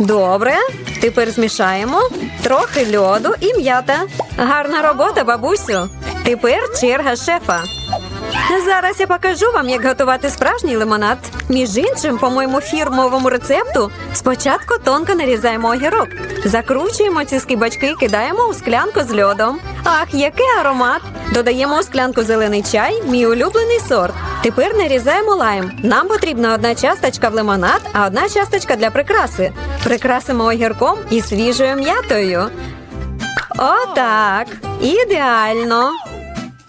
Добре. Тепер змішаємо. Трохи льоду і м'ята. Гарна робота, бабусю. Тепер черга шефа. Зараз я покажу вам, як готувати справжній лимонад. Між іншим, по моєму фірмовому рецепту, спочатку тонко нарізаємо огірок, закручуємо ці скибачки і кидаємо у склянку з льодом. Ах, який аромат! Додаємо у склянку зелений чай, мій улюблений сорт. Тепер нарізаємо лайм. Нам потрібна одна часточка в лимонад, а одна часточка для прикраси. Прикрасимо огірком і свіжою м'ятою. Отак. Ідеально.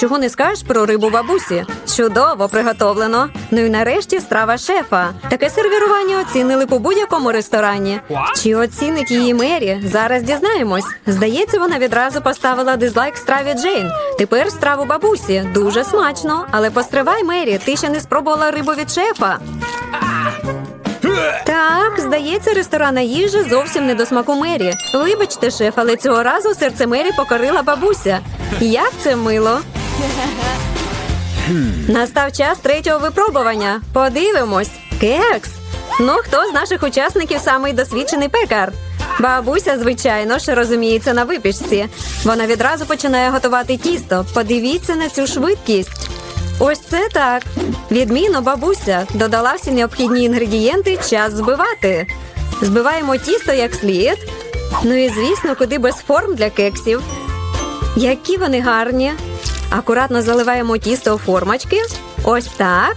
Чого не скажеш про рибу бабусі? Чудово приготовлено. Ну і нарешті страва шефа. Таке сервірування оцінили по будь-якому ресторані. Чи оцінить її Мері? Зараз дізнаємось. Здається, вона відразу поставила дизлайк страві Джейн. Тепер страву бабусі. Дуже смачно. Але постривай, Мері, ти ще не спробувала рибу від шефа. Так, здається, ресторанна їжа зовсім не до смаку Мері. Вибачте, шеф, але цього разу серце Мері покорила бабуся. Як це мило. Настав час третього випробування. Подивимось. Кекс. Ну, хто з наших учасників самий досвідчений пекар? Бабуся, звичайно ж, розуміється на випічці. Вона відразу починає готувати тісто. Подивіться на цю швидкість. Ось це так. Відмінно, бабуся додала всі необхідні інгредієнти, час збивати. Збиваємо тісто як слід. Ну і звісно, куди без форм для кексів. Які вони гарні. Акуратно заливаємо тісто у формочки. Ось так.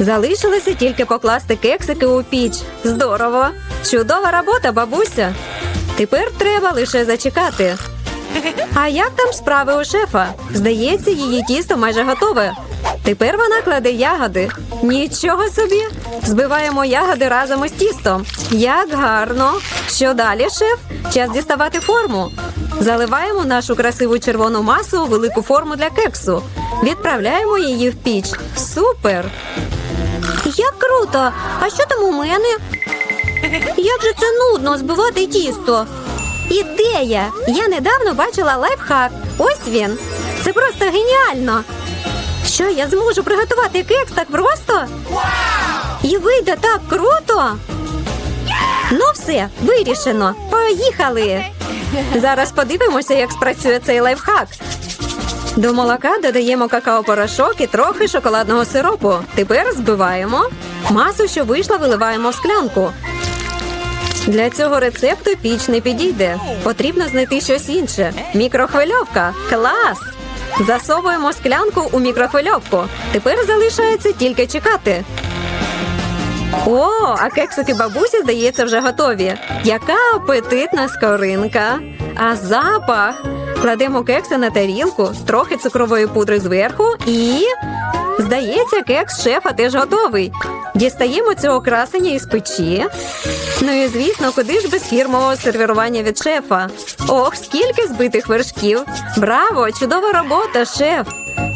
Залишилося тільки покласти кексики у піч. Здорово! Чудова робота, бабуся. Тепер треба лише зачекати. А як там справи у шефа? Здається, її тісто майже готове. Тепер вона кладе ягоди. Нічого собі. Збиваємо ягоди разом із тістом. Як гарно. Що далі, шеф? Час діставати форму. Заливаємо нашу красиву червону масу у велику форму для кексу. Відправляємо її в піч. Супер! Як круто! А що там у мене? Як же це нудно збивати тісто? Ідея! Я недавно бачила лайфхак. Ось він. Це просто геніально. Що я зможу приготувати кекс так просто? І вийде так круто. Ну все, вирішено. Поїхали. Зараз подивимося, як спрацює цей лайфхак. До молока додаємо какао-порошок і трохи шоколадного сиропу. Тепер збиваємо. Масу, що вийшла, виливаємо в склянку. Для цього рецепту піч не підійде. Потрібно знайти щось інше. Мікрохвильовка. Клас! Засовуємо склянку у мікрохвильовку. Тепер залишається тільки чекати. О, а кексики бабусі, здається, вже готові. Яка апетитна скоринка. А запах. Кладемо кекси на тарілку, трохи цукрової пудри зверху і. Здається, кекс шефа теж готовий. Дістаємо цього красення із печі. Ну і звісно, куди ж без фірмового сервірування від шефа. Ох, скільки збитих вершків. Браво! Чудова робота, шеф!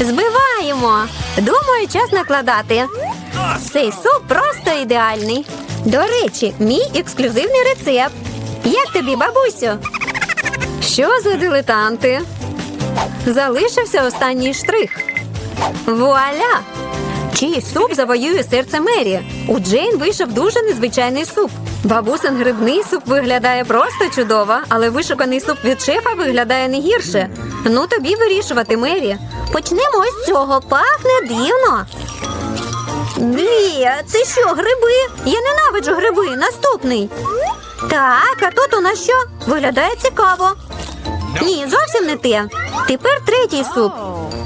Збиваємо! Думаю, час накладати. Цей суп просто ідеальний. До речі, мій ексклюзивний рецепт. Як тобі, бабусю? Що за дилетанти? Залишився останній штрих. Вуаля! Чий суп завоює серце Мері. У Джейн вийшов дуже незвичайний суп. Бабусин грибний суп виглядає просто чудово, але вишуканий суп від шефа виглядає не гірше. Ну тобі вирішувати, Мері. Почнемо з цього. Пахне дивно. Блі, це що, гриби? Я ненавиджу гриби. Наступний. Так, а тут у нас що? Виглядає цікаво. Ні, зовсім не те. Тепер третій суп.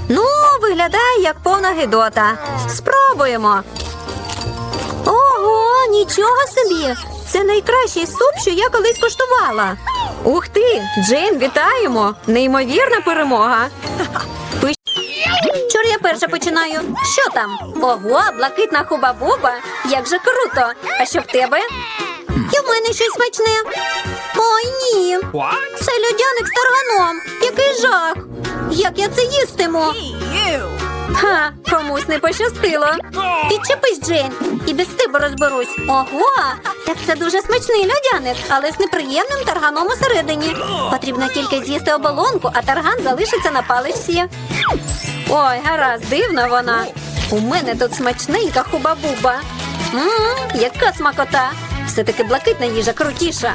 Ну, виглядає як повна гидота. Спробуємо. Ого, нічого собі. Це найкращий суп, що я колись коштувала. Ух ти, Джейн, вітаємо! Неймовірна перемога. Перша перша починаю. Що там? Ого, блакитна хуба-буба. Як же круто! А що в тебе? І в мене щось смачне. Ой, ні. Це льодяник з тарганом. Який жах. Як я це їстиму? Ха, комусь не пощастило. Відчепись, Джейн, і без тебе розберусь. Ого, так це дуже смачний льодяник, але з неприємним тарганом усередині. Потрібно тільки з'їсти оболонку, а тарган залишиться на паличці. Ой, гаразд, дивна вона. У мене тут смачненька хуба-буба. Яка смакота! Все-таки блакитна їжа крутіша.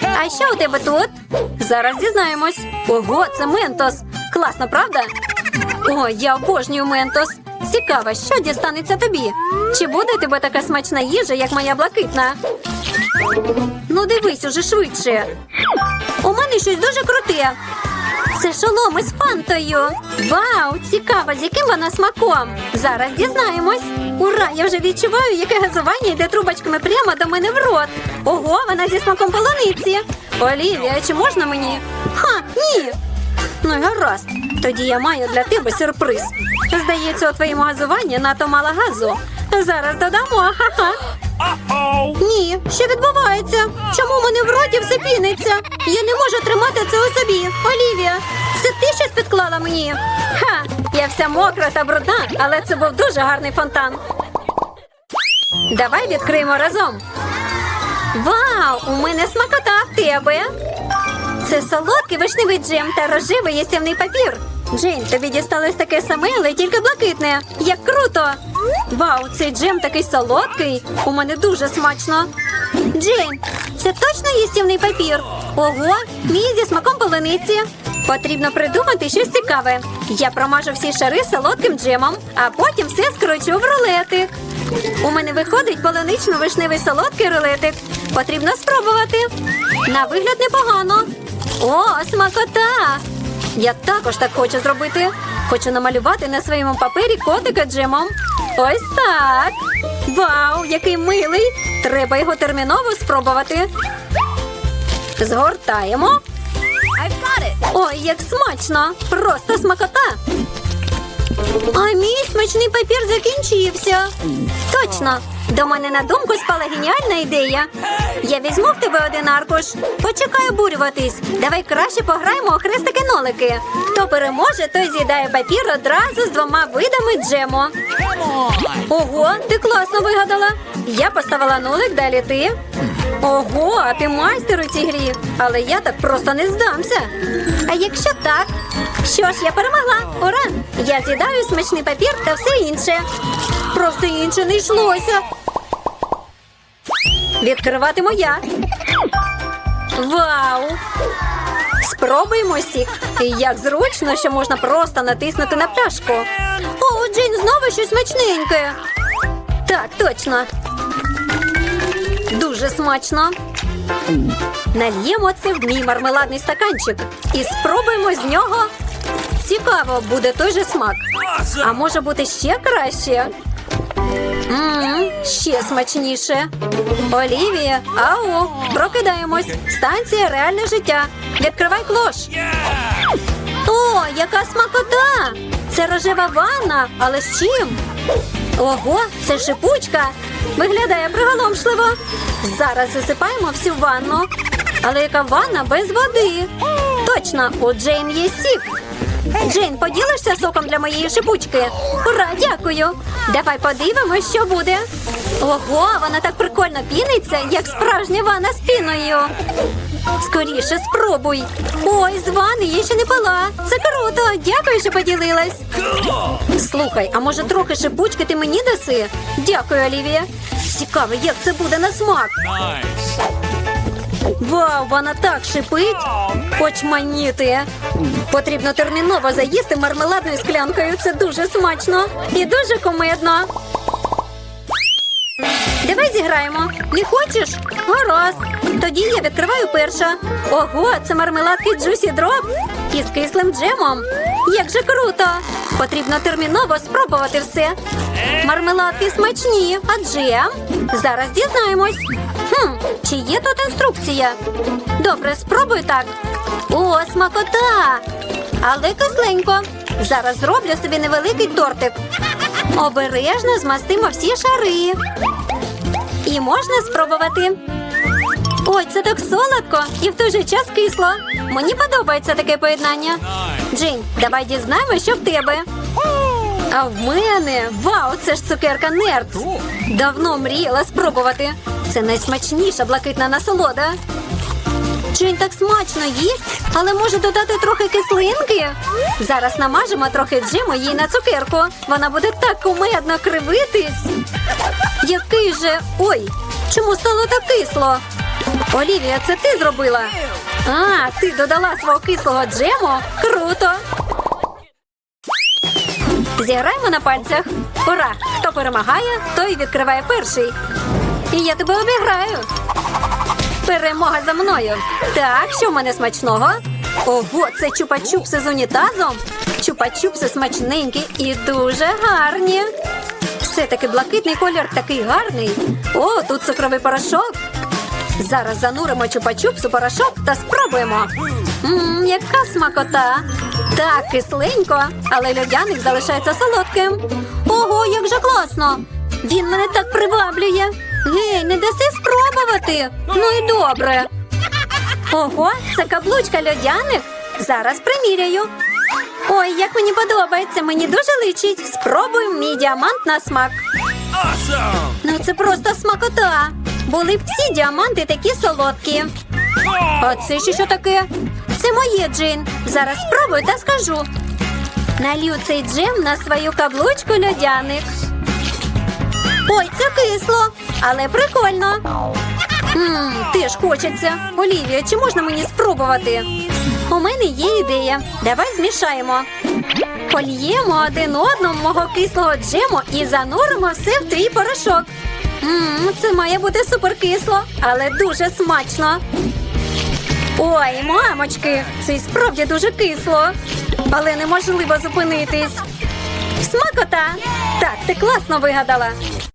А що у тебе тут? Зараз дізнаємось. Ого, це ментос. Класно, правда? О, я обожнюю ментос. Цікаво, що дістанеться тобі? Чи буде тебе така смачна їжа, як моя блакитна? Ну, дивись уже швидше. У мене щось дуже круте. Це шолом із фантою. Вау, цікаво, з яким вона смаком. Зараз дізнаємось. Ура! Я вже відчуваю, яке газування йде трубочками прямо до мене в рот. Ого, вона зі смаком полуниці. Олівія, чи можна мені? Ха, ні. Ну гаразд. Тоді я маю для тебе сюрприз. Здається, у твоєму газуванні надто мало газу. Зараз додамо, ха-ха. Ні, що відбувається? Чому мене в роті все піниться? Я не можу тримати це у собі. Олівія, це ти щось підклала мені? Ха, я вся мокра та брудна, але це був дуже гарний фонтан. Давай відкриємо разом. Вау, у мене смакота в тебе. Це солодкий вишневий джем та рожевий їстівний папір. Джейн, тобі дісталось таке саме, але тільки блакитне. Як круто! Вау, цей джем такий солодкий. У мене дуже смачно. Джейн, це точно їстівний папір? Ого, мій зі смаком полуниці. Потрібно придумати щось цікаве. Я промажу всі шари солодким джемом, а потім все скручу в рулетик. У мене виходить полунично-вишневий солодкий рулетик. Потрібно спробувати. На вигляд непогано. О, смакота! Я також так хочу зробити. Хочу намалювати на своєму папері котика джемом. Ось так. Вау, який милий! Треба його терміново спробувати. Згортаємо. Ой, як смачно! Просто смакота. А мій смачний папір закінчився. Точно. До мене на думку спала геніальна ідея. Я візьму в тебе один аркуш. Почекай обурюватись. Давай краще пограємо у хрестики-нолики. Хто переможе, той з'їдає папір одразу з двома видами джему. Ого, ти класно вигадала. Я поставила нолик, далі ти. Ого, а ти майстер у цій грі. Але я так просто не здамся. А якщо так? Що ж, я перемогла. Ура! Я з'їдаю смачний папір та все інше. Про все інше не йшлося. Відкриватиму я. Вау! Спробуємо сік. І Як зручно, що можна просто натиснути на пляшку. О, Джин, знову щось смачненьке. Так, точно. Дуже смачно. Нальємо це в мій мармеладний стаканчик і спробуємо з нього Цікаво, буде той же смак. А може бути ще краще? Ммм, ще смачніше. Олівія, ау, прокидаємось. Станція реальне життя. Відкривай клош. О, яка смакота! Це рожева ванна, але з чим? Ого, це шипучка. Виглядає приголомшливо. Зараз засипаємо всю ванну. Але яка ванна без води? Точно, у Джейн є сік. Джейн, поділишся соком для моєї шипучки? Ура, дякую. Давай подивимось, що буде. Ого, вона так прикольно піниться, як справжня ванна з піною. Скоріше спробуй. Ой, з ванни я ще не пила. Це круто. Дякую, що поділилась. Слухай, а може трохи шипучки ти мені даси? Дякую, Олівія. Цікаво, як це буде на смак. Вау, вона так шипить. Очманіти. Потрібно терміново заїсти мармеладною склянкою. Це дуже смачно і дуже комедно. Давай зіграємо. Не хочеш? Гаразд. Тоді я відкриваю перша. Ого, це мармеладки Juicy Drop із кислим джемом. Як же круто! Потрібно терміново спробувати все. Мармеладки смачні, а джем? Зараз дізнаємось. Хм, чи є тут інструкція? Добре, спробуй так. О, смакота! Але кисленько. Зараз зроблю собі невеликий тортик. Обережно змастимо всі шари. І можна спробувати. Ой, це так солодко і в той же час кисло. Мені подобається таке поєднання. Джейн, давай дізнаємося, що в тебе. А в мене вау, це ж цукерка Нерц. Давно мріяла спробувати. Це найсмачніша блакитна насолода. Джейн так смачно їсть, але може додати трохи кислинки. Зараз намажемо трохи джему їй на цукерку. Вона буде так кумедно кривитись. Який же. Ой, чому стало так кисло? Олівія, це ти зробила? А, ти додала свого кислого джему? Круто! Зіграємо на пальцях. Ура! Хто перемагає, той відкриває перший. І я тебе обіграю. Перемога за мною. Так, що в мене смачного? Ого, це чупа-чупси з унітазом. Чупа-чупси смачненькі і дуже гарні. Все-таки блакитний колір такий гарний. О, тут цукровий порошок. Зараз зануримо чупа-чупс у порошок та спробуємо. Ммм, яка смакота. Так, кисленько, але льодяник залишається солодким. Ого, як же класно! Він мене так приваблює. Гей, не даси спробувати. Ну і добре. Ого, це каблучка льодяник. Зараз приміряю. Ой, як мені подобається, мені дуже личить. Спробуємо мій діамант на смак. Awesome. Ну це просто смакота. Були б всі діаманти такі солодкі. А це ще що таке? Це моє джин. Зараз спробую та скажу. Налью цей джем на свою каблучку льодяник. Ой, це кисло, але прикольно. Ммм, теж хочеться. Олівія, чи можна мені спробувати? У мене є ідея. Давай змішаємо. Польємо один одному мого кислого джему і зануримо все в твій порошок. Ммм, це має бути суперкисло, але дуже смачно. Ой, мамочки, це й справді дуже кисло, але неможливо зупинитись. Смакота! Так, ти класно вигадала.